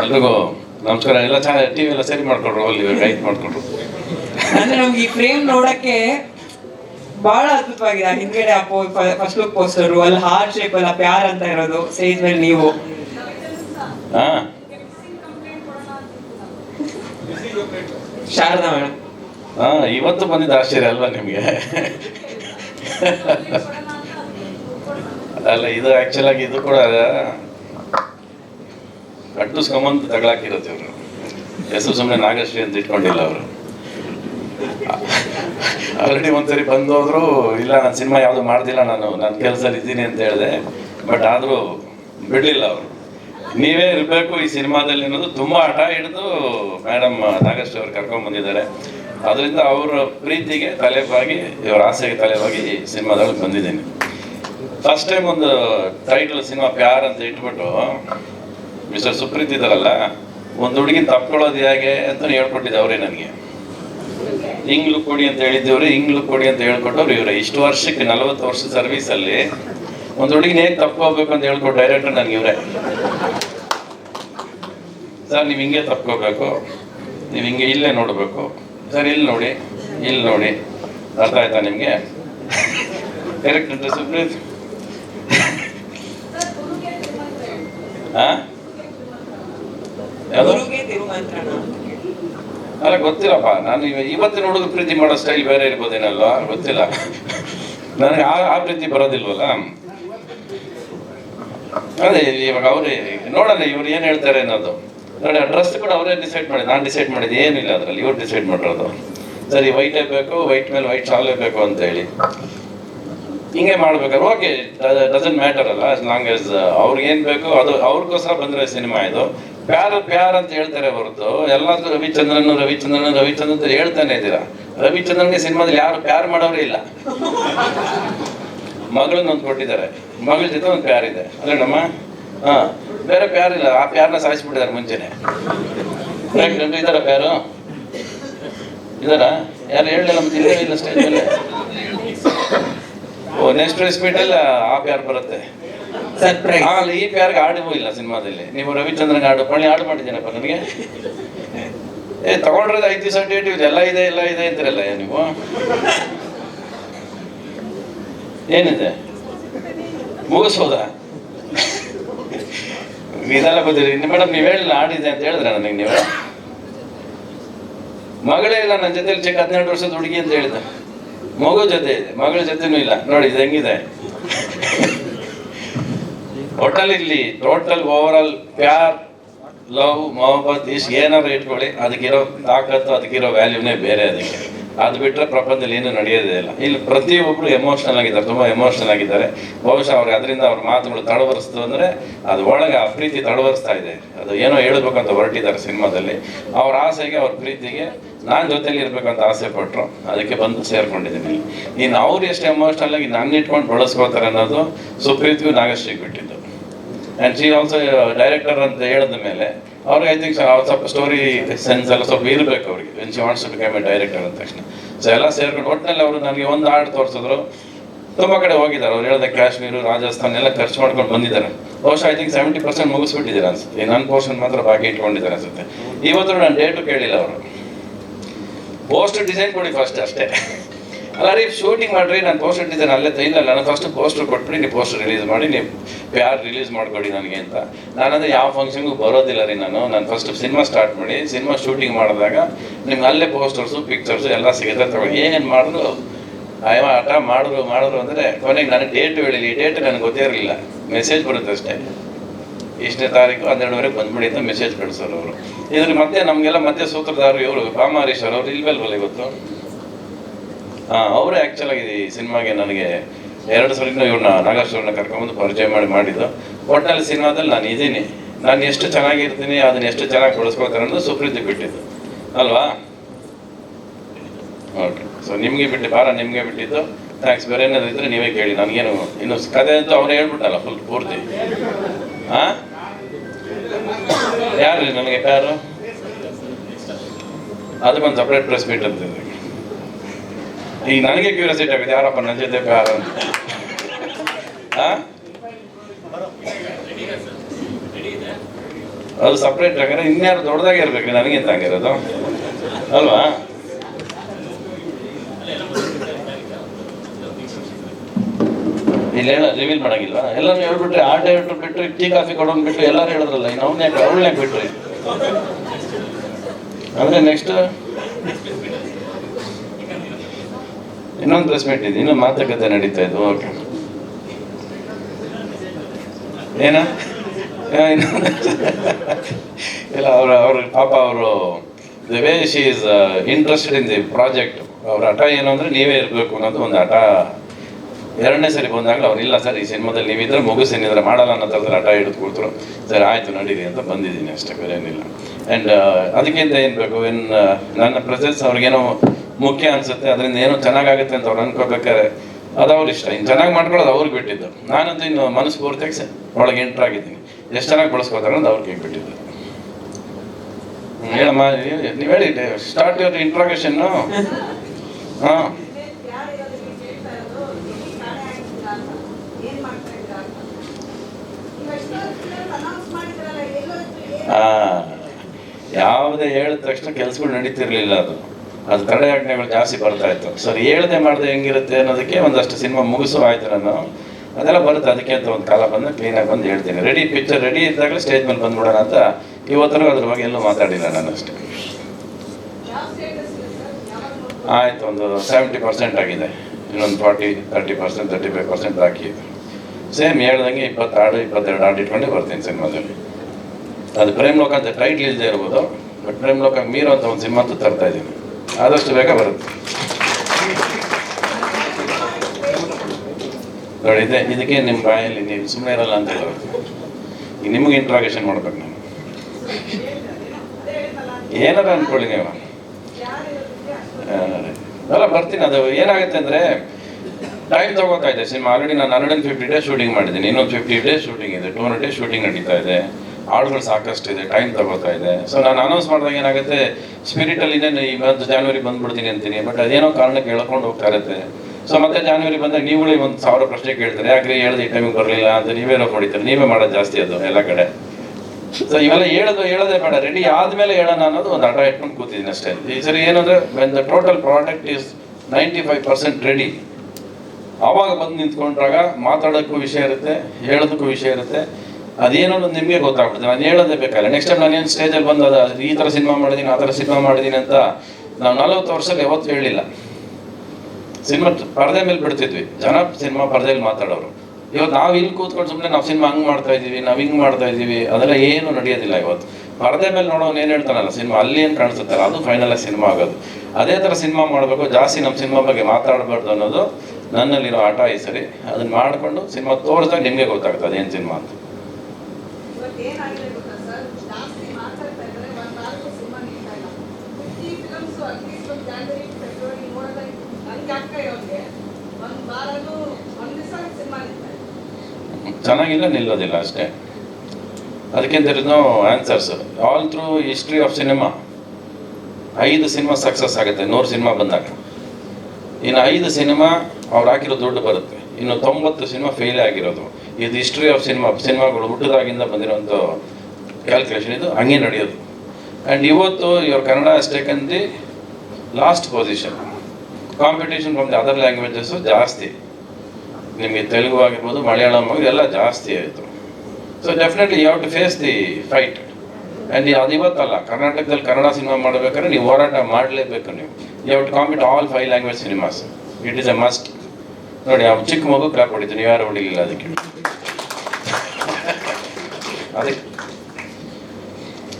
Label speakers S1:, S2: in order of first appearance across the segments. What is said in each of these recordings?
S1: ಎಲ್ರಿಗೂ ನಮಸ್ಕಾರ ಎಲ್ಲ ಚೆನ್ನಾಗಿ ಟಿ ವಿ ಎಲ್ಲ ಸರಿ ಮಾಡ್ಕೊಡ್ರು ಅಲ್ಲಿ ರೈಟ್ ಮಾಡ್ಕೊಡ್ರು.
S2: ಅಂದ್ರೆ ನಮ್ಗೆ ಈ ಫ್ರೇಮ್ ನೋಡಕ್ಕೆ ಬಹಳ ಅದ್ಭುತವಾಗಿದೆ. ಆ ಹಿಂದ್ಗಡೆ ಆ ಫಸ್ಟ್ ಲುಕ್ ಪೋಸ್ಟರ್ ಅಲ್ಲಿ ಹಾರ್ಟ್ ಶೇಪ್ ಅಲ್ಲ ಪ್ಯಾರ್ ಅಂತ ಇರೋದು ಸ್ಟೇಜ್ ಮೇಲೆ ನೀವು.
S1: ಹಾ.
S2: ಶಾರದಾ ಮೇಡಮ್
S1: ಹಾ ಇವತ್ತು ಬಂದಿದ್ದ ಆಶ್ಚರ್ಯ ಅಲ್ವಾ ನಿಮಗೆ? ಅಲ್ಲ ಇದು ಆಕ್ಚುಲ್ ಆಗಿ ಇದು ಕೂಡ ಕಟ್ಟಿಸ್ಕೊಂಬಂದು ತಗಳಾಕಿರುತ್ತೆ ಇವರು. ಹೆಸರು ಸುಮ್ಮನೆ ನಾಗಶ್ರೀ ಅಂತ ಇಟ್ಕೊಂಡಿಲ್ಲ ಅವರು. ಆಲ್ರೆಡಿ ಒಂದ್ಸರಿ ಬಂದೋದ್ರು ಇಲ್ಲ, ನಾನು ಸಿನಿಮಾ ಯಾವುದು ಮಾಡ್ದಿಲ್ಲ ನಾನು ನನ್ನ ಕೆಲಸದಲ್ಲಿ ಇದ್ದೀನಿ ಅಂತ ಹೇಳಿದೆ. ಬಟ್ ಆದರೂ ಬಿಡಲಿಲ್ಲ ಅವರು. ನೀವೇ ಇರಬೇಕು ಈ ಸಿನಿಮಾದಲ್ಲಿ ಅನ್ನೋದು ತುಂಬ ಹಠ ಹಿಡಿದು ಮೇಡಮ್ ನಾಗಶ್ರೀ ಅವರು ಕರ್ಕೊಂಡು ಬಂದಿದ್ದಾರೆ. ಅದರಿಂದ ಅವರ ಪ್ರೀತಿಗೆ ತಲೆಬಾಗಿ, ಇವರ ಆಸೆಗೆ ತಲೆಬಾಗಿ ಸಿನಿಮಾದೊಳಗೆ ಬಂದಿದ್ದೀನಿ. ಫಸ್ಟ್ ಟೈಮ್ ಒಂದು ಟೈಟಲ್ ಸಿನಿಮಾ ಪ್ಯಾರ್ ಅಂತ ಇಟ್ಬಿಟ್ಟು ಮಿಸ್ಟರ್ ಸುಪ್ರೀತ್ ಇದಾರಲ್ಲ ಒಂದು ಹುಡುಗಿ ತಪ್ಕೊಳ್ಳೋದು ಹೇಗೆ ಅಂತ ಹೇಳ್ಕೊಟ್ಟಿದ್ದೆ ಅವರೇ ನನಗೆ. ಹಿಂಗ್ ಲುಕ್ ಕೊಡಿ ಅಂತ ಹೇಳಿದ್ದವ್ರೆ ಹಿಂಗ್ ಲುಕ್ ಕೊಡಿ ಅಂತ ಹೇಳ್ಕೊಟ್ಟವ್ರು ಇವ್ರೆ. ಇಷ್ಟು ವರ್ಷಕ್ಕೆ ನಲವತ್ತು ವರ್ಷ ಸರ್ವೀಸಲ್ಲಿ ಒಂದು ಹುಡುಗಿನ ಹೇಗೆ ತಪ್ಕೋಬೇಕು ಅಂತ ಹೇಳ್ಕೊಟ್ಟು ಡೈರೆಕ್ಟರ್ ನನಗೆ ಇವರೇ. ಸರ್ ನೀವು ಹಿಂಗೆ ತಪ್ಕೋಬೇಕು ನೀವು ಹಿಂಗೆ ಇಲ್ಲೇ ನೋಡಬೇಕು. ಸರ್ ಇಲ್ಲಿ ನೋಡಿ ಇಲ್ಲಿ ನೋಡಿ. ಅರ್ಥ ಆಯ್ತಾ ನಿಮಗೆ? ಡೈರೆಕ್ಟರ್ ಸುಪ್ರೀತ್. ಹಾಂ ಅಲ್ಲ ಗೊತ್ತಿಲ್ಲಪ್ಪ. ನಾನು ಇವ- ಇವತ್ತಿನ ಹುಡುಗ ಪ್ರೀತಿ ಮಾಡೋ ಸ್ಟೈಲ್ ಬೇರೆ ಇರ್ಬೋದೇನಲ್ವಾ? ಗೊತ್ತಿಲ್ಲ. ನನಗೆ ಆ ಆ ಪ್ರೀತಿ ಬರೋದಿಲ್ವಲ್ಲ? ಅದೇ ಇವಾಗ ಅವರೇ ನೋಡೋಣ ಇವ್ರು ಏನು ಹೇಳ್ತಾರೆ ಅನ್ನೋದು. ನೋಡಿ ಅಡ್ರೆಸ್ ಕೂಡ ಅವರೇ ಡಿಸೈಡ್ ಮಾಡಿ ನಾನು ಡಿಸೈಡ್ ಮಾಡಿದ್ದು ಏನಿಲ್ಲ ಅದರಲ್ಲಿ. ಇವ್ರು ಡಿಸೈಡ್ ಮಾಡಿರೋದು. ಸರಿ ವೈಟೇ ಬೇಕು ವೈಟ್ ಮೇಲೆ ವೈಟ್ ಶಾಲೇ ಬೇಕು ಅಂತ ಹೇಳಿ ಹಿಂಗೆ ಮಾಡ್ಬೇಕಾದ್ರೆ ಓಕೆ ಡಸಂಟ್ ಮ್ಯಾಟರ್ ಅಲ್ಲ ಆಸ್ ಲಾಂಗ್ ಅವ್ರಿಗೆ ಏನು ಬೇಕು ಅದು ಅವ್ರಿಗೋಸ್ಕರ ಬಂದರೆ ಸಿನಿಮಾ ಇದು. ಪ್ಯಾರ್ ಪ್ಯಾರ್ ಅಂತ ಹೇಳ್ತಾರೆ ಹೊರತು ಎಲ್ಲಾದ್ರೂ ರವಿಚಂದ್ರನ್ ರವಿಚಂದ್ರನ್ ರವಿಚಂದ್ರ ಅಂತ ಹೇಳ್ತಾನೆ ಇದ್ದೀರಾ ರವಿಚಂದ್ರನ್ಗೆ ಸಿನಿಮಾದಲ್ಲಿ ಯಾರು ಪ್ಯಾರ್ ಮಾಡೋರೇ ಇಲ್ಲ. ಮಗಳನ್ನ ಒಂದು ಕೊಟ್ಟಿದ್ದಾರೆ. ಮಗಳ ಜೊತೆ ಒಂದು ಪ್ಯಾರ್ ಇದೆ. ಅಲ್ಲೇನಮ್ಮ ಹಾ, ಬೇರೆ ಪ್ಯಾರ್ ಇಲ್ಲ. ಆ ಪ್ಯಾರ್ನ ಸಾಯಿಸ್ಬಿಟ್ಟಿದ್ದಾರೆ ಮುಂಚೆನೆ. ಇದಾರ ಪ್ಯಾರು? ಇದಾರ? ಯಾರು ಹೇಳಲಿಲ್ಲ ಮತ್ತೆ ಇಲ್ಲೇ ಇಲ್ಲ ಸ್ಟೇಜ್ ಮೇಲೆ ಓ ನೆಕ್ಸ್ಟ್ ರೆಸ್ಪೀಟಲ್ಲಿ ಆ ಪ್ಯಾರ್ ಬರುತ್ತೆ.
S2: ಸರ್ಪ್ರೈಸ್
S1: ಆಗಲ್ಲ ಈ ಪ್ಯಾರ್ಗೆ ಹಾಡು ಇಲ್ಲ ಸಿನಿಮಾದಲ್ಲಿ. ನೀವು ರವಿಚಂದ್ರನ್ ಹಾಡು ಪಳ್ಳಿ ಹಾಡು ಮಾಡಿದ್ದೀನಪ್ಪ ನನಗೆ? ಏ ತಗೊಂಡ್ರೆ ಐದು ದಿವಸ ಡೇಟ್ ಇದೆ ಎಲ್ಲ ಇದೆ ಎಲ್ಲ ಇದೆ ಅಂತೀರಲ್ಲ ನೀವು? ಏನಿದೆ? ಮುಗಿಸ್ಬೋದಾ? ಇದೆಲ್ಲ ಗೊತ್ತಿರಿ ಮೇಡಮ್ ನೀವು ಹೇಳಿಲ್ಲ ಹಾಡಿದೆ ಅಂತ ಹೇಳಿದ್ರೆ ನನಗೆ ನೀವು? ಮಗಳೇ ಇಲ್ಲ ನನ್ನ ಜೊತೆಲಿ ಚಿಕ್ಕ ಹದಿನೆಂಟು ವರ್ಷದ ಹುಡುಗಿ ಅಂತ ಹೇಳಿದ ಮಗು ಜೊತೆ ಇದೆ, ಮಗಳ ಜೊತೆನೂ ಇಲ್ಲ. ನೋಡಿ, ಇದು ಹೆಂಗಿದೆ? ಒಟ್ಟಲ್ಲಿ ಇಲ್ಲಿ ಟೋಟಲ್ ಓವರ್ ಆಲ್ ಪ್ಯಾರ್, ಲವ್, ಮೊಹಬ್ಬತ್ ಇಸ್ ಏನಾದ್ರು ಇಟ್ಕೊಳ್ಳಿ, ಅದಕ್ಕಿರೋ ತಾಕತ್ತು, ಅದಕ್ಕಿರೋ ವ್ಯಾಲ್ಯೂನೇ ಬೇರೆ ಅದಕ್ಕೆ. ಅದು ಬಿಟ್ಟರೆ ಪ್ರಪಂಚದಲ್ಲಿ ಏನು ನಡೆಯೋದೇ ಇಲ್ಲ. ಇಲ್ಲಿ ಪ್ರತಿಯೊಬ್ಬರು ಎಮೋಷನಲ್ ಆಗಿದ್ದಾರೆ, ತುಂಬ ಎಮೋಷನಲ್ ಆಗಿದ್ದಾರೆ. ಬಹುಶಃ ಅವ್ರಿಗೆ ಅದರಿಂದ ಅವ್ರ ಮಾತುಗಳು ತಡವರಿಸ್ತು ಅಂದರೆ ಅದು ಒಳಗೆ ಆ ಪ್ರೀತಿ ತಡವರಿಸ್ತಾ ಇದೆ. ಅದು ಏನೋ ಹೇಳ್ಬೇಕಂತ ಹೊರಟಿದ್ದಾರೆ ಸಿನಿಮಾದಲ್ಲಿ. ಅವ್ರ ಆಸೆಗೆ, ಅವ್ರ ಪ್ರೀತಿಗೆ ನಾನು ಜೊತೆಲಿ ಇರಬೇಕಂತ ಆಸೆ ಪಟ್ಟರು ಅದಕ್ಕೆ ಬಂದು ಸೇರ್ಕೊಂಡಿದ್ದೀನಿ ಇನ್ನು ಅವ್ರು ಎಷ್ಟು ಎಮೋಷನಲ್ ಆಗಿ ನನ್ನ ಇಟ್ಕೊಂಡು ಬಳಸ್ಕೋತಾರೆ ಅನ್ನೋದು ಸುಪ್ರೀತಿಗೂ ನಾಗಶ್ರೀಗೆ ಬಿಟ್ಟಿದ್ದು. ಆ್ಯಂಡ್ ಶಿ ಆಲ್ಸೋ ಡೈರೆಕ್ಟರ್ ಅಂತ ಹೇಳಿದ ಮೇಲೆ, ಅವ್ರಿಗೆ ಐ ಥಿಂಕ್ ಸ್ವಲ್ಪ ಸ್ಟೋರಿ ಸೆನ್ಸ್ ಎಲ್ಲ ಸ್ವಲ್ಪ ಇರಬೇಕು ಅವ್ರಿಗೆ. When she wants to become a director ಅಂದ ತಕ್ಷಣ. ಸೊ ಎಲ್ಲ ಸೇರ್ಕೊಂಡು ಒಟ್ಟಿನಲ್ಲಿ ಅವರು ನನಗೆ ಒಂದು ಹಾಡು ತೋರಿಸಿದ್ರು. ತುಂಬ ಕಡೆ ಹೋಗಿದ್ದಾರೆ. ಅವ್ರು ಹೇಳಿದ ಕಾಶ್ಮೀರ, ರಾಜಸ್ಥಾನ ಎಲ್ಲ ಖರ್ಚು ಮಾಡ್ಕೊಂಡು ಬಂದಿದ್ದಾರೆ. ಬಹುಶಃ ಐ ಥಿಂಕ್ ಸೆವೆಂಟಿ ಪರ್ಸೆಂಟ್ ಮುಗಿಸ್ಬಿಟ್ಟಿದ್ದಾರೆ ಅನ್ಸುತ್ತೆ. ನನ್ನ ಪೋರ್ಷನ್ ಮಾತ್ರ ಬಾಕಿ ಇಟ್ಕೊಂಡಿದ್ದಾರೆ ಅನ್ಸುತ್ತೆ. ಇವತ್ತು ನಾನು ಡೇಟು ಕೇಳಿಲ್ಲ ಅವರು. ಪೋಸ್ಟ್ ಡಿಸೈನ್ ಕೊಡಿ ಫಸ್ಟ್ ಅಷ್ಟೇ. ಅಲ್ಲ ರೀ ಶೂಟಿಂಗ್ ಮಾಡ್ರಿ, ನಾನು ಪೋಸ್ಟರ್ ಇಟ್ಟಿದ್ದೇನೆ ಅಲ್ಲೇ ತೈಲ ನಾನು ಫಸ್ಟ್ ಪೋಸ್ಟರ್ ಕೊಟ್ಬಿಡಿ, ನೀವು ಪೋಸ್ಟರ್ ರಿಲೀಸ್ ಮಾಡಿ, ನೀವು ಪ್ಯಾರ್ ರಿಲೀಸ್ ಮಾಡಿಕೊಡಿ ನನಗೆ ಅಂತ. ನಾನಂದ್ರೆ ಯಾವ ಫಂಕ್ಷನ್ಗೂ ಬರೋದಿಲ್ಲ ರೀ ನಾನು. ನಾನು ಫಸ್ಟ್ ಸಿನಿಮಾ ಸ್ಟಾರ್ಟ್ ಮಾಡಿ ಸಿನಿಮಾ ಶೂಟಿಂಗ್ ಮಾಡಿದಾಗ ನಿಮ್ಗೆ ಅಲ್ಲೇ ಪೋಸ್ಟರ್ಸು ಪಿಕ್ಚರ್ಸು ಎಲ್ಲ ಸಿಗುತ್ತೆ. ತಗೊಂಡು ಏನು ಮಾಡಿದ್ರು ಅಯ್ಯವ ಆಟ ಮಾಡಿದ್ರು ಮಾಡಿದ್ರು ಅಂದರೆ ಕೊನೆಗೆ ನನಗೆ ಡೇಟ್ ಹೇಳಿಲ್ಲ. ಈ ಡೇಟ್ ನನಗೆ ಗೊತ್ತೇ ಇರಲಿಲ್ಲ ಮೆಸೇಜ್ ಬರುತ್ತೆ ಅಷ್ಟೇ. ಇಷ್ಟನೇ ತಾರೀಕು ಹನ್ನೆರಡುವರೆಗೆ ಬಂದ್ಬಿಡಿ ಅಂತ ಮೆಸೇಜ್ ಕಳಿಸೋರು ಅವರು. ಇದ್ರ ಮತ್ತೆ ನಮಗೆಲ್ಲ ಮಧ್ಯ ಸೂತ್ರದಾರರು ಇವರು ಪಾಮಾರೀಶ್ವರ್ ಅವರು ಇಲ್ವಲ್ವಲ್ಲ ಇವತ್ತು? ಅವರೇ ಆ್ಯಕ್ಚುಲಾಗಿ ಈ ಸಿನಿಮಾಗೆ ನನಗೆ ಎರಡು ಸಲ ಇವ್ರನ್ನ ನಾಗೇಶ್ವರನ್ನ ಕರ್ಕೊಂಬಂದು ಪರಿಚಯ ಮಾಡಿ ಮಾಡಿದ್ದು. ಒಟ್ಟಿನಲ್ಲಿ ಸಿನಿಮಾದಲ್ಲಿ ನಾನು ಇದ್ದೀನಿ ನಾನು ಎಷ್ಟು ಚೆನ್ನಾಗಿರ್ತೀನಿ, ಅದನ್ನ ಎಷ್ಟು ಚೆನ್ನಾಗಿ ಬಳಸ್ಕೊಳ್ತಾರೆ ಅನ್ನೋದು ಸುಪ್ರೀತಿ ಬಿಟ್ಟಿದ್ದು. ಅಲ್ವಾ? ಓಕೆ ಸೊ ನಿಮಗೆ ಬಿಟ್ಟು, ಭಾರ ನಿಮಗೆ ಬಿಟ್ಟಿದ್ದು. ಥ್ಯಾಂಕ್ಸ್ ಬೇರೆ ಏನಾದ್ರು ಇದ್ರೆ ನೀವೇ ಕೇಳಿ. ನನಗೇನು, ಇನ್ನು ಕತೆ ಅಂತೂ ಅವ್ರು ಹೇಳ್ಬಿಟ್ಟಲ್ಲ ಫುಲ್ ಪೂರ್ತಿ. ಹಾಂ ಯಾರು ರೀ ನನಗೆ ಯಾರು? ಅದಕ್ಕೊಂದು ಸಪ್ರೇಟ್ ಪ್ರೆಸ್ ಮೀಟ್ ಅಂತ. ಈಗ ನನಗೆ ಕ್ಯೂರಿಯಾಸಿಟಿ ಆಗಿದೆ ಯಾರಪ್ಪ ನನ್ನ ಜೊತೆ ಆ? ಅದು ಸಪ್ರೇಟ್ ಆಗಿರೋ ಇನ್ಯಾರು ದೊಡ್ಡದಾಗಿ ಇರ್ಬೇಕು ನನಗೆ ತಂಗಿರೋದು ಅಲ್ವಾ? ಇಲ್ಲ ರಿವೀಲ್ ಮಾಡಂಗಿಲ್ಲ ಎಲ್ಲರೂ ಹೇಳ್ಬಿಟ್ರೆ, ಆ ಡೈರೆಕ್ಟರ್ ಬಿಟ್ರಿ ಟೀ, ಕಾಫಿ ಕೊಡೋನ್ ಬಿಟ್ರಿ ಎಲ್ಲರೂ ಹೇಳಿದ್ರಲ್ಲ, ಇನ್ನು ಅವ್ನ ಯಾಕೆ ಅವಳನ್ನ ಬಿಟ್ರಿ? ಅಂದ್ರೆ ನೆಕ್ಸ್ಟ್ ಇನ್ನೊಂದು ಪ್ರೆಸ್ ಮೀಟ್ ಇದೆ. ಇನ್ನೊಂದು ಮಾತುಕತೆ ನಡೀತಾ ಇದ್ದು ಓಕೆ ಏನ? ಇಲ್ಲ, ಅವರು, ಅವ್ರ ಪಾಪ ಅವರು the way she is interested in the project ಅವ್ರ ಹಠ ಏನು ಅಂದರೆ ನೀವೇ ಇರಬೇಕು ಅನ್ನೋದು ಒಂದು ಹಠ. ಎರಡನೇ ಸರಿ ಬಂದಾಗ ಅವ್ರು ಇಲ್ಲ, ಸರ್, ಈ ಸಿನಿಮಾದಲ್ಲಿ ನೀವಿದ್ರೆ ಮಗು ಏನಿದ್ರೆ ಮಾಡಲ್ಲ ಅನ್ನೋ ಥರದಲ್ಲಿ ಹಠ ಹಿಡಿದು ಕೂತರು ಸರಿ, ಆಯ್ತು, ನಡೀರಿ ಅಂತ ಬಂದಿದ್ದೀನಿ ಅಷ್ಟೇ ಬೇರೆ ಏನಿಲ್ಲ ಆ್ಯಂಡ್ ಅದಕ್ಕಿಂತ ಏನು ಬೇಕು? ಇನ್ ನನ್ನ ಪ್ರೆಸೆನ್ಸ್ ಅವ್ರಿಗೇನೋ ಮುಖ್ಯ ಅನ್ಸುತ್ತೆ, ಅದರಿಂದ ಏನು ಚೆನ್ನಾಗಾಗುತ್ತೆ ಅಂತ ಅವ್ರು ಅನ್ಕೋಬೇಕಾದ್ರೆ ಅದು ಅವ್ರ ಇಷ್ಟ. ಇನ್ನು ಚೆನ್ನಾಗಿ ಮಾಡ್ಕೊಳ್ಳೋದು ಅವ್ರಿಗೆ ಬಿಟ್ಟಿದ್ದು. ನಾನಂತೂ ಇನ್ನು ಮನಸ್ಸು ಪೂರ್ತಿಯಾಗಿ ಒಳಗೆ ಎಂಟ್ರ್ ಆಗಿದ್ದೀನಿ. ಎಷ್ಟು ಚೆನ್ನಾಗಿ ಬಳಸ್ಕೋತಾರೆ ಅಂತ ಅವ್ರಿಗೆ ಬಿಟ್ಟಿದ್ದು. ಹೇಳಮ್ಮ ನೀವು- ಹೇಳಿ ಸ್ಟಾರ್ಟ್ ಯುವರ್ ಇಂಟ್ರಾಗೇಷನ್ನು ಹಾಂ ಯಾವುದೇ ಹೇಳಿದ ತಕ್ಷಣ ಕೆಲಸಗಳು ನಡೀತಿರ್ಲಿಲ್ಲ ಅದು. ಅದು ತಡೆಯಾಜ್ಞೆಗಳು ಜಾಸ್ತಿ ಬರ್ತಾ ಇತ್ತು. ಸರ್ ಹೇಳ್ದೆ ಮಾಡಿದೆ ಹೆಂಗಿರುತ್ತೆ ಅನ್ನೋದಕ್ಕೆ ಒಂದಷ್ಟು ಸಿನಿಮಾ ಮುಗಿಸು ಆಯ್ತು ನಾನು. ಅದೆಲ್ಲ ಬರುತ್ತೆ, ಅದಕ್ಕೆ ಅಂತ ಒಂದು ಕಾಲ ಬಂದು ಕ್ಲೀನಾಗಿ ಬಂದು ಹೇಳ್ತೀನಿ. ರೆಡಿ ಪಿಕ್ಚರ್ ರೆಡಿ ಇದ್ದಾಗಲೇ ಸ್ಟೇಜ್ ಮೇಲೆ ಬಂದ್ಬಿಡೋಣ ಅಂತ ಇವತ್ತರೂ ಅದ್ರ ಬಗ್ಗೆ ಎಲ್ಲೂ ಮಾತಾಡಿಲ್ಲ ನಾನು ಅಷ್ಟೇ. ಆಯ್ತು, ಒಂದು ಸೆವೆಂಟಿ ಪರ್ಸೆಂಟ್ ಆಗಿದೆ. ಇನ್ನೊಂದು forty thirty percent thirty five percent ಹಾಕಿ ಸೇಮ್ ಹೇಳ್ದಂಗೆ ಇಪ್ಪತ್ತಾರು, ಇಪ್ಪತ್ತೆರಡು ಹಾಡು ಇಟ್ಕೊಂಡು ಬರ್ತೀನಿ ಸಿನಿಮಾದಲ್ಲಿ. ಅದು ಪ್ರೇಮ್ ಲೋಕ ಅಂತ ಟೈಟ್ಲ್ ಇಲ್ಲದೆ ಇರ್ಬೋದು ಬಟ್ ಪ್ರೇಮ್ ಲೋಕ ಮೀರೋ ಅಂತ ಒಂದು ಸಿನಿಮಾ ತರ್ತಾ ಇದ್ದೀನಿ. ಆದಷ್ಟು ಬೇಗ ಬರುತ್ತೆ. ನೋಡಿ, ಇದೆ, ಇದಕ್ಕೆ ನಿಮ್ಮ ಬಾಯಲ್ಲಿ ನೀವು ಸುಮ್ಮನೆ ಇರಲ್ಲ ಅಂತ ಹೇಳೋದು ಈಗ ನಿಮಗೆ ಇಂಟ್ರಾಗೇಷನ್ ಮಾಡ್ಬೇಕು ನಾನು. ಏನಾರ ಅನ್ಕೊಳ್ಳಿ ನೀವು. ಅಲ್ಲ, ಬರ್ತೀನಿ. ಅದು ಏನಾಗುತ್ತೆ ಅಂದರೆ ಟೈಮ್ ತಗೋತಾ ಇದೆ ಸಿನಿಮಾ ಆಲ್ರೆಡಿ ನಾನು hundred and fifty day shooting ಮಾಡಿದ್ದೀನಿ. ಇನ್ನೊಂದು ಫಿಫ್ಟಿ ಡೇ ಶೂಟಿಂಗ್ ಇದೆ. ಟೂ ಹಂಡ್ರೆಡ್ ಡೇಸ್ ಶೂಟಿಂಗ್ ನಡೀತಾ ಇದೆ. ಹಾಡುಗಳು ಸಾಕಷ್ಟು ಇದೆ ಟೈಮ್ ತಗೋತಾ ಇದೆ. ಸೊ ನಾನು ಅನೌನ್ಸ್ ಮಾಡಿದಾಗ ಏನಾಗುತ್ತೆ ಸ್ಪಿರಿಟಲ್ಲಿ ಇನ್ನೇನು ಬಂದು ಜಾನ್ವರಿ ಬಂದ್ಬಿಡ್ತೀನಿ ಅಂತೀನಿ ಬಟ್ ಅದೇನೋ ಕಾರಣಕ್ಕೆ ಹೇಳ್ಕೊಂಡು ಹೋಗ್ತಾ ಇರುತ್ತೆ. ಸೊ ಮತ್ತೆ ಜಾನ್ವರಿ ಬಂದಾಗ ನೀವುಗಳೇ ಒಂದು ಸಾವಿರ ಪ್ರಶ್ನೆ ಕೇಳ್ತಾರೆ ಯಾಕೆ ಹೇಳ್ದೆ ಈ ಟೈಮಿಗೆ ಬರಲಿಲ್ಲ ಅಂತ ನೀವೇ ಹೊಡಿತಾರೆ ನೀವೇ ಮಾಡೋದು ಜಾಸ್ತಿ ಅದು ಎಲ್ಲ ಕಡೆ. ಸೊ ಇವೆಲ್ಲ ಹೇಳೋದು, ಹೇಳೋದೇ ಬೇಡ ರೆಡಿ ಆದ್ಮೇಲೆ ಹೇಳೋಣ ಅನ್ನೋದು ಒಂದು ಹಠ ಇಟ್ಕೊಂಡು ಕೂತಿದ್ದೀನಿ ಅಷ್ಟೇ. ಈ ಸರಿ ಏನಂದ್ರೆ when the total product is ninety five percent ready ಆವಾಗ ಬಂದು ನಿಂತ್ಕೊಂಡ್ರಾಗ ಮಾತಾಡೋಕ್ಕೂ ವಿಷಯ ಇರುತ್ತೆ, ಹೇಳೋದಕ್ಕೂ ವಿಷಯ ಇರುತ್ತೆ. ಅದೇನೋ ನಿಮಗೆ ಗೊತ್ತಾಗ್ಬಿಡುತ್ತೆ. ನಾನು ಹೇಳೋದೇ ಬೇಕಲ್ಲ. ನೆಕ್ಸ್ಟ್ ಟೈಮ್ ನಾನೇನು ಸ್ಟೇಜಲ್ಲಿ ಬಂದು ಅದು ಈ ಥರ ಸಿನಿಮಾ ಮಾಡಿದ್ದೀನಿ ಆ ಥರ ಸಿನಿಮಾ ಮಾಡಿದ್ದೀನಿ ಅಂತ ನಾವು ನಲವತ್ತು ವರ್ಷಕ್ಕೆ ಯಾವತ್ತೂ ಹೇಳಿಲ್ಲ. ಸಿನಿಮಾ ಪರದೆ ಮೇಲೆ ಬಿಡ್ತಿದ್ವಿ. ಜನ ಸಿನಿಮಾ ಪರದೆಯಲ್ಲಿ ಮಾತಾಡೋರು. ಇವತ್ತು ನಾವು ಇಲ್ಲಿ ಕೂತ್ಕೊಂಡು ಸುಮ್ಮನೆ ನಾವು ಸಿನಿಮಾ ಹಂಗೆ ಮಾಡ್ತಾ ಇದೀವಿ ನಾವು ಹಿಂಗೆ ಮಾಡ್ತಾ ಇದೀವಿ ಅದೆಲ್ಲ ಏನು ನಡೆಯೋದಿಲ್ಲ ಇವತ್ತು. ಪರದೆ ಮೇಲೆ ನೋಡೋನು ಏನು ಹೇಳ್ತಾನಲ್ಲ ಸಿನಿಮಾ ಅಲ್ಲಿ ಏನು ಕಾಣಿಸುತ್ತಲ್ಲ, ಅದು ಫೈನಲ್ ಸಿನಿಮಾ ಆಗೋದು. ಅದೇ ಥರ ಸಿನಿಮಾ ಮಾಡಬೇಕು, ಜಾಸ್ತಿ ನಮ್ಮ ಸಿನಿಮಾ ಬಗ್ಗೆ ಮಾತಾಡಬಾರ್ದು ಅನ್ನೋದು ನನ್ನಲ್ಲಿರೋ ಆಟ ಈ ಸರಿ. ಅದನ್ನ ಮಾಡಿಕೊಂಡು ಸಿನಿಮಾ ತೋರಿಸಿದಾಗ ನಿಮಗೆ ಗೊತ್ತಾಗ್ತದೆ ಏನು ಸಿನಿಮಾ ಅಂತ. ಚೆನ್ನಾಗಿಲ್ಲ, ನಿಲ್ಲೋದಿಲ್ಲ ಅಷ್ಟೇ. ಅದಕ್ಕೆ no answers all through history of cinema ಐದು ಸಿನಿಮಾ ಸಕ್ಸಸ್ ಆಗುತ್ತೆ. ನೂರು ಸಿನಿಮಾ ಬಂದಾಗ. ಇನ್ನು ಐದು ಸಿನಿಮಾ ಅವ್ರು ಹಾಕಿರೋ ದುಡ್ಡು ಬರುತ್ತೆ. ಇನ್ನು ತೊಂಬತ್ತು ಸಿನಿಮಾ ಫೇಲೇ ಆಗಿರೋದು. ಇದು ಹಿಸ್ಟ್ರಿ ಆಫ್ ಸಿನಿಮಾ ಸಿನಿಮಾಗಳು ಹುಟ್ಟಿದಾಗಿಂದ ಬಂದಿರೋಂಥ ಕ್ಯಾಲ್ಕುಲೇಷನ್ ಇದು. ಹಂಗೆ ನಡೆಯೋದು. ಆ್ಯಂಡ್ ಇವತ್ತು ಇವ್ರ ಕನ್ನಡ ಅಷ್ಟೇ the last position competition from the other languages ಜಾಸ್ತಿ. ನಿಮಗೆ ತೆಲುಗು ಆಗಿರ್ಬೋದು, ಮಲಯಾಳಂ ಆಗಿರ್ಬೋದು, ಎಲ್ಲ ಜಾಸ್ತಿ ಆಯಿತು. So definitely you have to face the fight and ಅದು ಇವತ್ತಲ್ಲ. ಕರ್ನಾಟಕದಲ್ಲಿ ಕನ್ನಡ ಸಿನಿಮಾ ಮಾಡಬೇಕಾದ್ರೆ ನೀವು ಹೋರಾಟ ಮಾಡಲೇಬೇಕು ನೀವು. You have to compete all five language cinemas it is a must ನೋಡಿ, ಆ ಚಿಕ್ಕ ಮಗು ಕ್ಲಾಪ್ ಹೊಡಿತು ನೀವು ಯಾರು ಹೊಡಿಲಿಲ್ಲ ಅದಕ್ಕೆ. ಅದಕ್ಕೆ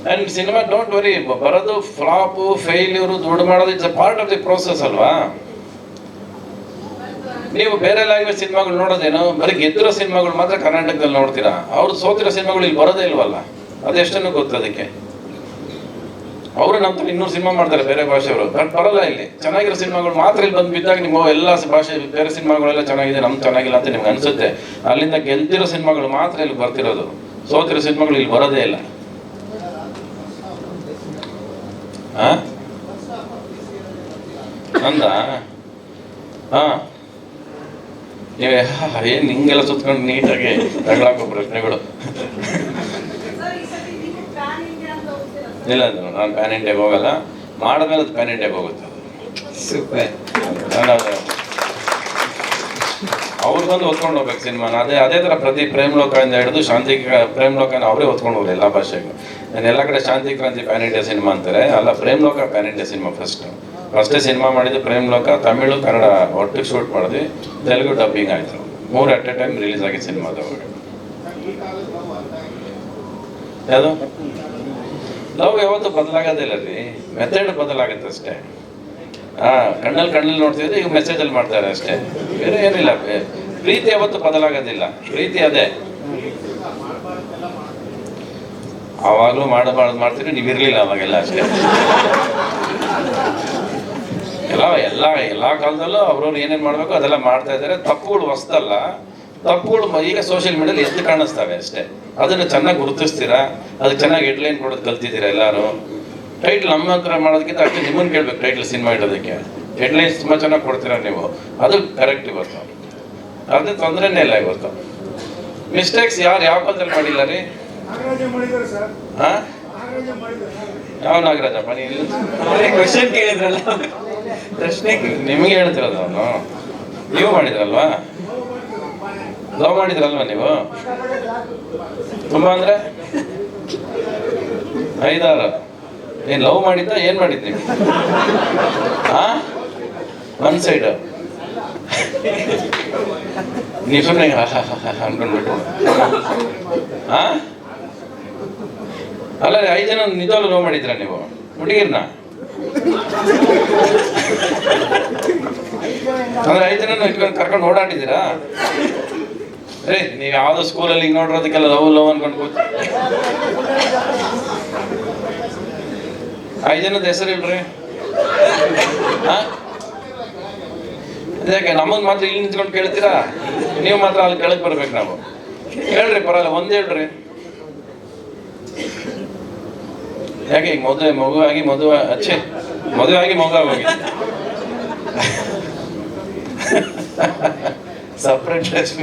S1: ಆ್ಯಂಡ್ ಸಿನಿಮಾ ಡೋಂಟ್ ವರಿ ಬರೋದು ಫ್ಲಾಪು ಫೇಲ್ಯೂರು ದುಡ್ಡು ಮಾಡೋದು it's a part of the process ಅಲ್ವಾ? ನೀವು ಬೇರೆ ಲ್ಯಾಂಗ್ವೇಜ್ ಸಿನಿಮಾಗಳು ನೋಡೋದೇನು, ಬರೀ ಗೆದ್ದಿರೋ ಸಿನಿಮಾಗಳು ಮಾತ್ರ ಕರ್ನಾಟಕದಲ್ಲಿ ನೋಡ್ತೀರಾ? ಅವ್ರು ಸೋತಿರೋ ಸಿನಿಮಾಗಳು ಇಲ್ಲಿ ಬರೋದೇ ಇಲ್ವಲ್ಲ? ಅದೆಷ್ಟನ್ನು ಗೊತ್ತು ಅದಕ್ಕೆ? ಅವರು ನಮ್ಮ ತರ ಇನ್ನೂರು ಸಿನಿಮಾ ಮಾಡ್ತಾರೆ ಬೇರೆ ಭಾಷೆಯವರು ಬಟ್ ಬರಲ್ಲ ಇಲ್ಲಿ. ಚೆನ್ನಾಗಿರೋ ಸಿನಿಮಾಗಳು ಮಾತ್ರ ಇಲ್ಲಿ ಬಂದು ಬಿದ್ದಾಗ ನಿಮ್ಮ ಎಲ್ಲ ಭಾಷೆ, ಬೇರೆ ಸಿನಿಮಾಗಳೆಲ್ಲ ಚೆನ್ನಾಗಿದೆ, ನಮ್ಗೆ ಚೆನ್ನಾಗಿಲ್ಲ ಅಂತ ನಿಮ್ಗೆ ಅನ್ಸುತ್ತೆ. ಅಲ್ಲಿಂದ ಗೆಲ್ತಿರೋ ಸಿನಿಮಾಗಳು ಮಾತ್ರ ಇಲ್ಲಿ ಬರ್ತಿರೋದು. ಸೋತಿರೋ ಸಿನಿಮಾಗಳು ಇಲ್ಲಿ ಬರೋದೇ ಇಲ್ಲ. ಆ? ನಂದ? ಹಾ. ನೀವು ಏನು ಹಿಂಗೆಲ್ಲ ಸುತ್ಕೊಂಡು ನೀಟಾಗಿ ತಗೊಳಕೋ ಪ್ರಶ್ನೆಗಳು? ಇಲ್ಲ ನಾನು ಪ್ಯಾನ್ ಇಂಡಿಯಾಗೆ ಹೋಗಲ್ಲ. ಮಾಡಿದ್ಮೇಲೆ ಅದು ಪ್ಯಾನ್ ಇಂಡಿಯಾಗೆ ಹೋಗುತ್ತೆ.
S2: ಸೂಪರ್
S1: ಅವ್ರು ಬಂದು ಹೊತ್ಕೊಂಡು ಹೋಗ್ಬೇಕು ಸಿನಿಮಾನ ಅದೇ ಅದೇ ಥರ ಪ್ರತಿ ಪ್ರೇಮ್ ಲೋಕದಿಂದ ಹಿಡಿದು ಶಾಂತಿ ಕ್ರ- ಪ್ರೇಮ್ ಲೋಕನ ಅವರೇ ಹೊತ್ಕೊಂಡು ಹೋಗ್ಲಿ ಎಲ್ಲ ಭಾಷೆಗೂ ನಾನು ಎಲ್ಲ ಕಡೆ ಶಾಂತಿ ಕ್ರಾಂತಿ ಪ್ಯಾನ್ ಇಂಡಿಯಾ ಸಿನಿಮಾ ಅಂತಾರೆ. ಅಲ್ಲ Prem Loka pan India cinema first ಫಸ್ಟೇ ಸಿನಿಮಾ ಮಾಡಿದ್ದು ಪ್ರೇಮ್ ಲೋಕ ತಮಿಳು, ಕನ್ನಡ ಒಟ್ಟಿಗೆ ಶೂಟ್ ಮಾಡಿದ್ವಿ. ತೆಲುಗು ಡಬ್ಬಿಂಗ್ ಆಯಿತು. ಮೂರು ಅಟ್ ಎ ಟೈಮ್ ರಿಲೀಸ್ ಆಗಿ ಸಿನಿಮಾದವಾಗ ಯಾವುದು? ಲವ್ ಯಾವತ್ತೂ ಬದಲಾಗೋದಿಲ್ಲ ರೀ. ಮೆಥಡ್ ಬದಲಾಗುತ್ತೆ ಅಷ್ಟೇ. ಹಾ ಕಣ್ಣಲ್ಲಿ ಕಣ್ಣಲ್ಲಿ ನೋಡ್ತಿದ್ರೆ ಈಗ ಮೆಸೇಜಲ್ಲಿ ಮಾಡ್ತಾರೆ ಅಷ್ಟೇ. ಬೇರೆ ಏನಿಲ್ಲ. ಪ್ರೀತಿ ಯಾವತ್ತು ಬದಲಾಗೋದಿಲ್ಲ. ಪ್ರೀತಿ ಅದೇ. ಆವಾಗಲೂ ಮಾಡಬಾರ್ದು ಮಾಡ್ತೀರಿ ನೀವು ಇರಲಿಲ್ಲ ಅವಾಗೆಲ್ಲ ಅಷ್ಟೇ. ಎಲ್ಲ ಎಲ್ಲ ಎಲ್ಲ ಕಾಲದಲ್ಲೂ ಅವ್ರವ್ರು ಏನೇನು ಮಾಡಬೇಕು ಅದೆಲ್ಲ ಮಾಡ್ತಾ ಇದ್ದಾರೆ. ತಪ್ಪುಗಳು ಹೊಸ್ತಲ್ಲ ತಪ್ಪುಗಳು ಈಗ ಸೋಷಿಯಲ್ ಮೀಡಿಯಲ್ಲಿ ಎಷ್ಟು ಕಾಣಿಸ್ತವೆ ಅಷ್ಟೇ. ಅದನ್ನು ಚೆನ್ನಾಗಿ ಗುರುತಿಸ್ತೀರಾ? ಅದಕ್ಕೆ ಚೆನ್ನಾಗಿ ಹೆಡ್ಲೈನ್ ಕೊಡೋದು ಕಲ್ತಿದ್ದೀರಾ ಎಲ್ಲರೂ? ಟೈಟ್ಲ್ ನಮ್ಮ ಹತ್ರ ಮಾಡೋದಕ್ಕಿಂತ ಅಷ್ಟೇ ನಿಮ್ಮನ್ನು ಕೇಳ್ಬೇಕು ಟೈಟ್ಲ್ ಸಿನಿಮಾ ಇಡೋದಕ್ಕೆ. ಹೆಡ್ಲೈನ್ಸ್ ತುಂಬ ಚೆನ್ನಾಗಿ ಕೊಡ್ತೀರಾ ನೀವು? ಅದು ಕರೆಕ್ಟ್ ಇವತ್ತು. ಅದೇ ತೊಂದರೆನೇ ಇಲ್ಲ ಇವತ್ತು. ಮಿಸ್ಟೇಕ್ಸ್ ಯಾರು ಯಾವ ಪದ್ರಲ್ಲಿ ಮಾಡಿಲ್ಲ ರೀ?
S3: ನಾಗರಾಜ
S1: ಹಾಂ
S3: ನಾಗರಾಜ
S1: ಯಾವ ನಾಗರಾಜಪ್ಪ ನೀವು
S2: ಕ್ವಶನ್ ಕೇಳಿದ್ರಲ್ಲ. ಪ್ರಶ್ನೆ
S1: ನಿಮಗೆ ಹೇಳ್ತಿರೋದು ಅವನು. ನೀವು ಮಾಡಿದ್ರಲ್ವಾ? ಲವ್ ಮಾಡಿದ್ರಲ್ವಾ ನೀವು? ತುಂಬ ಅಂದ್ರೆ ಐದಾರು. ಏನು ಲವ್ ಮಾಡಿದ್ದ ಏನ್ ಮಾಡಿದ್ ನೀವು ಹಾ ಒನ್ ಸೈಡ್ ನೀವು ಸುಮ್ಮನೆ ಅನ್ಕೊಂಡ್ಬಿಟ್ಟು. ಹಾ ಅಲ್ಲ, ಐದು ಜನ ನಿಜವಾಗ್ಲೂ ಲವ್ ಮಾಡಿದ್ರ ನೀವು? ಹುಡುಗಿರ್ನ? ಅಂದ್ರೆ ಐದು ಜನ ಇಟ್ಕೊಂಡು ಕರ್ಕೊಂಡು ಓಡಾಡಿದ್ದೀರಾ? ರೀ ನೀವು ಯಾವ್ದೋ ಸ್ಕೂಲಲ್ಲಿ ನೋಡಿರೋದಕ್ಕೆಲ್ಲ ಲವ್ ಲವ್ ಅನ್ಕೊಂಡು ಕೂತ್ ಐದು ಜನದ ಹೆಸರು ಇಲ್ರಿ ಹಾ? ಯಾಕೆ, ನಮ್ಮನ್ನ ಮಾತ್ರ ಇಲ್ಲಿ ನಿಂತ್ಕೊಂಡು ಕೇಳ್ತೀರಾ? ನೀವು ಮಾತ್ರ ಅಲ್ಲಿ ಕೆಳಗೆ ಬರ್ಬೇಕು ನಾವು. ಹೇಳ್ರಿ ಪರವಾಗಿಲ್ಲ, ಒಂದ್ ಹೇಳ್ರಿ. ಯಾಕೆ, ಈಗ ಮದುವೆ, ಮಗುವಾಗಿ ಮದುವೆ, ಅಚ್ಚೆ ಮದುವೆ ಆಗಿ ಮಗು ಆಗೋಗಿ ಸಪ್ರೇಟ್ ಡ್ರೆಸ್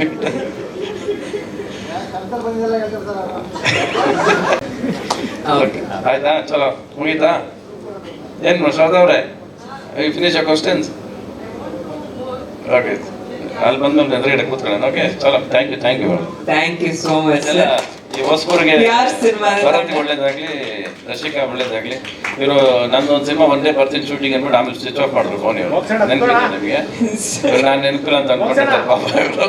S1: ಆಯ್ತಾ? ಚಲೋ. ಮುಗೀತಾ? ಏನು ಶ್ರದ್ಧವ್ರೆ ಫಿನಿಶ್ ಆ ಕ್ವಶನ್ಸ್ ಓಕೆ ಅಲ್ಲಿ ಬಂದ್ಮೇಲೆ ಎದುರುಗಡೆ ಕೂತ್ಕೊಳ್ಳೋಣ. ಓಕೆ ಚಲೋ. Thank you thank you
S2: thank you so much
S1: ಎಲ್ಲ ಈ ಹೊಸಬರಿಗೆ
S2: cinema?
S1: ಭರತ್ ಒಳ್ಳೇದಾಗ್ಲಿ ರಶಿಕಾ ಒಳ್ಳೇದಾಗ್ಲಿ. ಇವರು ನಂದು ಒಂದು ಸಿನಿಮಾ ಒಂದೇ ಬರ್ತೀನಿ ಶೂಟಿಂಗ್ ಅಂದ್ಬಿಟ್ಟು ಆಮೇಲೆ ಸ್ವಿಚ್ ಆಫ್ ಮಾಡಿದ್ರು ಫೋನ್ ಇವರು. ನೆನಪಿಲ್ಲ ನಿಮಗೆ? ನಾನು ನೆನಪಿಲ್ಲ ಅಂತ ಅನ್ಕೊಂಡಿದ್ದೆ ಪಾಪ ಇವರು.